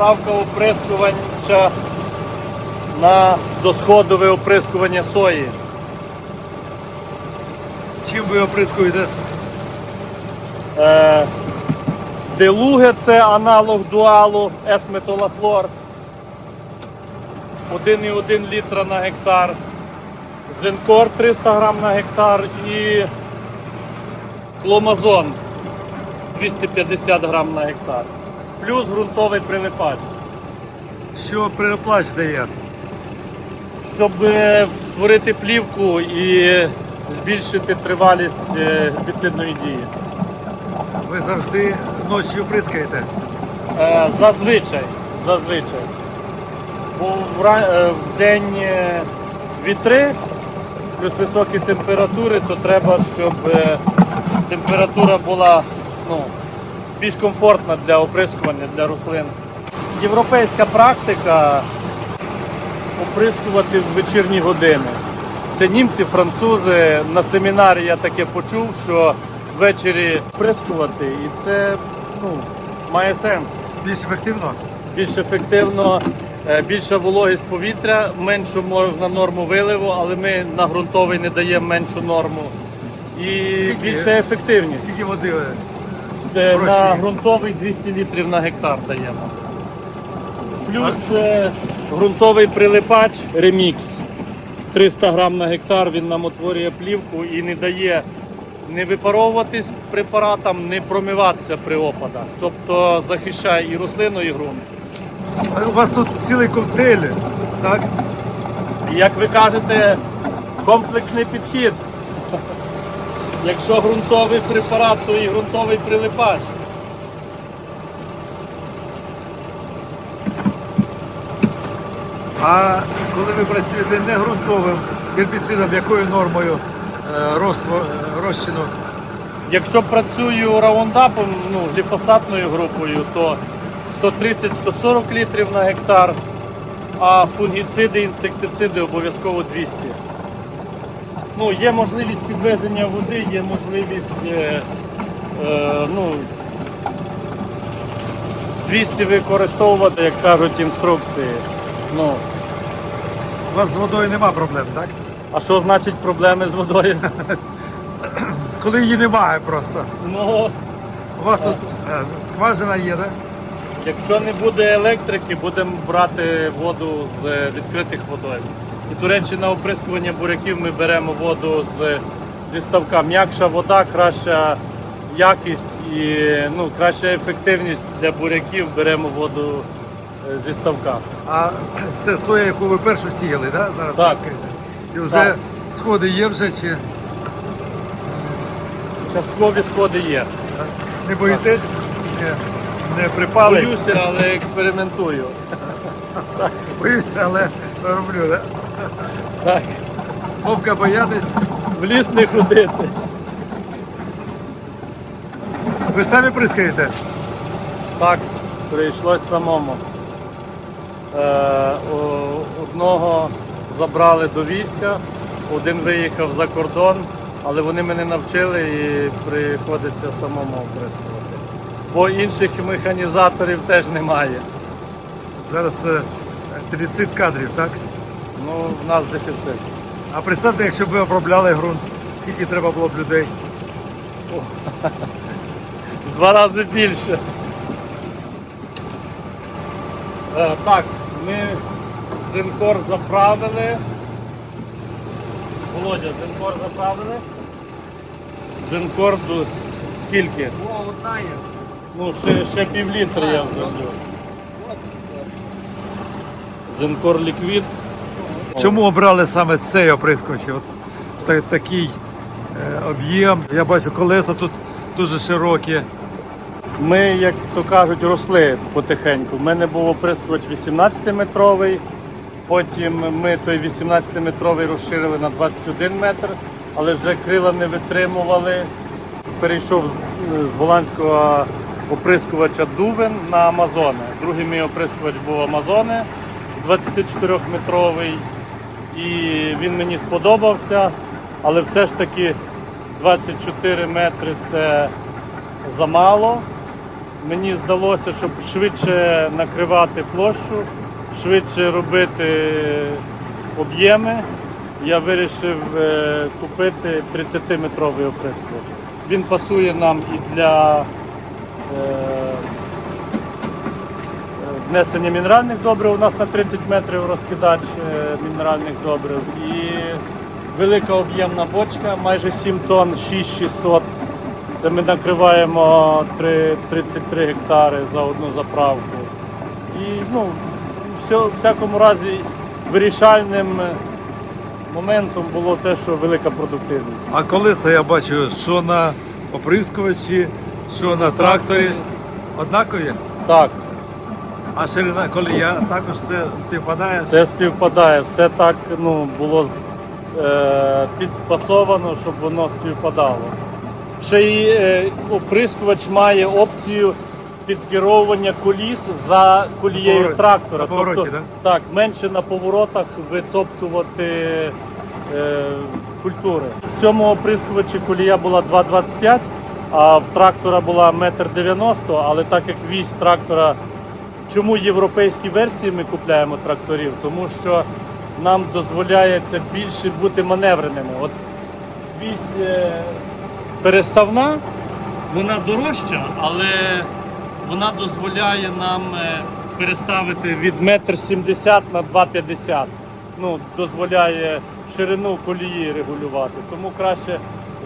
заправка оприскувача на досходове оприскування сої. Чим ви оприскуєте? Е, Делуге це аналог дуалу С-метолахлор. 1,1 літра на гектар. Зенкор 300 грам на гектар і Кломазон 250 грам на гектар. Плюс ґрунтовий прилипач. Що переплач дає? Щоб е, створити плівку і збільшити тривалість е, гербіцидної дії. Ви завжди ночі оприскаєте. Е, Зазвичай, зазвичай. Бо в, в день вітри плюс високі температури, то треба, щоб температура була ну, більш комфортна для оприскування для рослин. Європейська практика оприскувати в вечірні години. Це німці, французи. На семінарі я таке почув, що ввечері оприскувати, і це ну, має сенс Більш ефективно? більш ефективно, е, більша вологість повітря, меншу можна норму виливу, але ми на ґрунтовий не даємо меншу норму. І Скільки? більша ефективність. Скільки води? Е. На ґрунтовий 200 літрів на гектар даємо. Плюс е, ґрунтовий прилипач ремікс. 300 грам на гектар він нам утворює плівку і не дає не випаровуватись препаратам, не промиватися при опадах. Тобто захищає і рослину, і ґрунт. А У вас тут цілий коктейль, так? Як ви кажете, комплексний підхід. Якщо ґрунтовий препарат, то і ґрунтовий прилипач. А коли ви працюєте не ґрунтовим гербіцидом, якою нормою е, е, розчину? Якщо працюю раундапом, ну, гліфосатною групою, то 130-140 літрів на гектар, а фунгіциди, інсектициди обов'язково 200. Ну, є можливість підвезення води, є можливість е, е, ну, 200 використовувати, як кажуть інструкції. Ну, У вас з водою нема проблем, так? а що значить проблеми з водою? Коли її немає просто. Ну, У вас тут е, скважина є, так? Якщо не буде електрики, будемо брати воду з відкритих водойм. І, до речі, на оприскування буряків ми беремо воду з, зі ставка. М'якша вода, краща якість і ну, краща ефективність для буряків беремо воду е, зі ставка. А це соя, яку ви першу сіяли, да? зараз Так. І вже Так. сходи є вже чи Часткові сходи є. не боїтесь? Не, не припали? Боюся, але експериментую. Боюся, але роблю, да? Так, Вовка боятись. в ліс не ходити. Ви самі прискаєте? Так, прийшлось самому. Е, одного забрали до війська, один виїхав за кордон, але вони мене навчили і приходиться самому оприскувати. Бо інших механізаторів теж немає. Зараз е, дефіцит кадрів, так? Ну, в нас дефіцит. А представте, якщо б ви обробляли ґрунт, скільки треба було б людей? В два рази більше. Е, так, ми зинкор заправили. Володя, зинкор заправили. Зинкор до скільки? О, одна є. Ну, ще, ще пів літра я взяв. Зинкор ліквід. Чому обрали саме цей оприскувач? От та- такий е, об'єм. Я бачу, колеса тут дуже широкі. Ми, як то кажуть, росли потихеньку. У мене був оприскувач 18-метровий, потім ми той 18-метровий розширили на 21 метр, але вже крила не витримували. Перейшов з, з голландського оприскувача Дувен на Амазони. Другий мій оприскувач був Амазони 24-метровий. І він мені сподобався, але все ж таки 24 метри це замало. Мені здалося, щоб швидше накривати площу, швидше робити об'єми. Я вирішив е, купити 30-метровий оприскувач. Він пасує нам і для е, внесення мінеральних добрив. У нас на 30 метрів розкидач е, мінеральних добрив. І велика об'ємна бочка, майже 7 тонн, 6600. Це ми накриваємо три- 33 гектари за одну заправку. І ну, все, в всякому разі вирішальним моментом було те, що велика продуктивність. А колеса я бачу, що на оприскувачі, що на тракторі. Однакові? Так, А ширина колія також все співпадає. все співпадає, все так ну, було е, підпасовано, щоб воно співпадало. Ще й е, оприскувач має опцію підкеровування коліс за колією Повороті. трактора. На повороті, тобто, да? так, менше на поворотах витоптувати е, культури. В цьому оприскувачі колія була 2,25, а в трактора була 1,90 м, але так як вісь трактора Чому європейські версії ми купляємо тракторів? Тому що нам дозволяється більше бути маневреними. От вісь е, переставна, вона дорожча, але вона дозволяє нам е, переставити від 1,70 м на 2,50 м. Ну, дозволяє ширину колії регулювати. Тому краще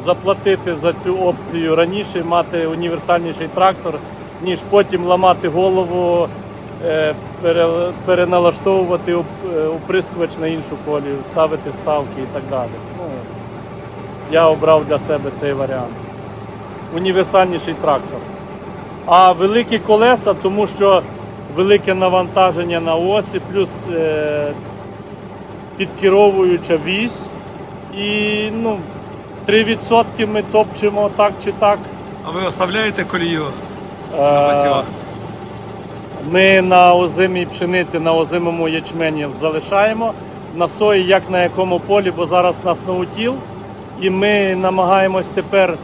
заплатити за цю опцію раніше, мати універсальніший трактор, ніж потім ламати голову, переналаштовувати е, оприскувач на іншу колію, ставити ставки і так далі. Ну, я обрав для себе цей варіант. Універсальніший трактор. А великі колеса, тому що велике навантаження на осі, плюс е, підкеровуюча вісь. І ну, 3% ми топчемо так чи так. А ви оставляєте колію? Е, посівах? Ми на озимій пшениці, на озимому ячмені залишаємо. На сої, як на якому полі, бо зараз нас наутіл. І ми намагаємось тепер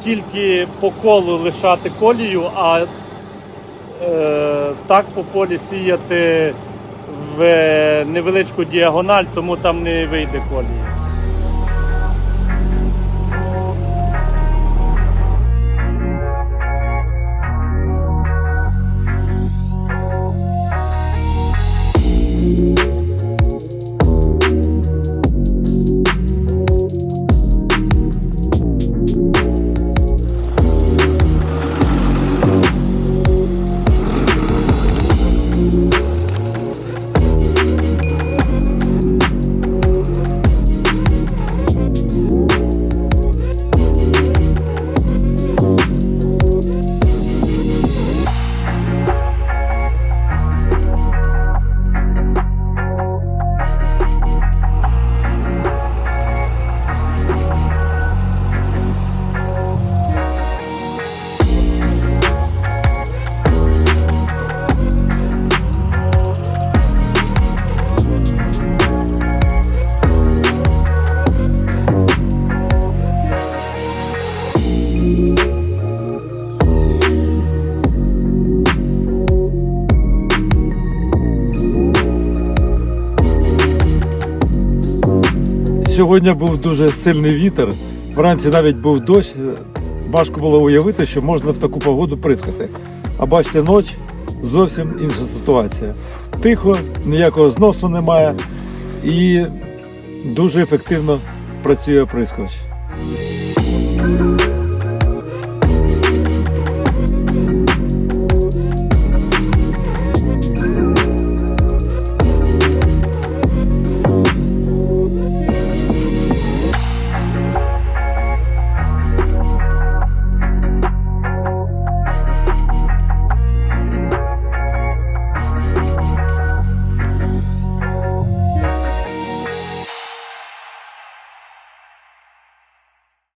тільки по колу лишати колію, а е, так по полі сіяти в невеличку діагональ, тому там не вийде колії. Сьогодні був дуже сильний вітер. Вранці навіть був дощ. Важко було уявити, що можна в таку погоду прискати. А бачите, ніч зовсім інша ситуація. Тихо, ніякого зносу немає і дуже ефективно працює оприскувач.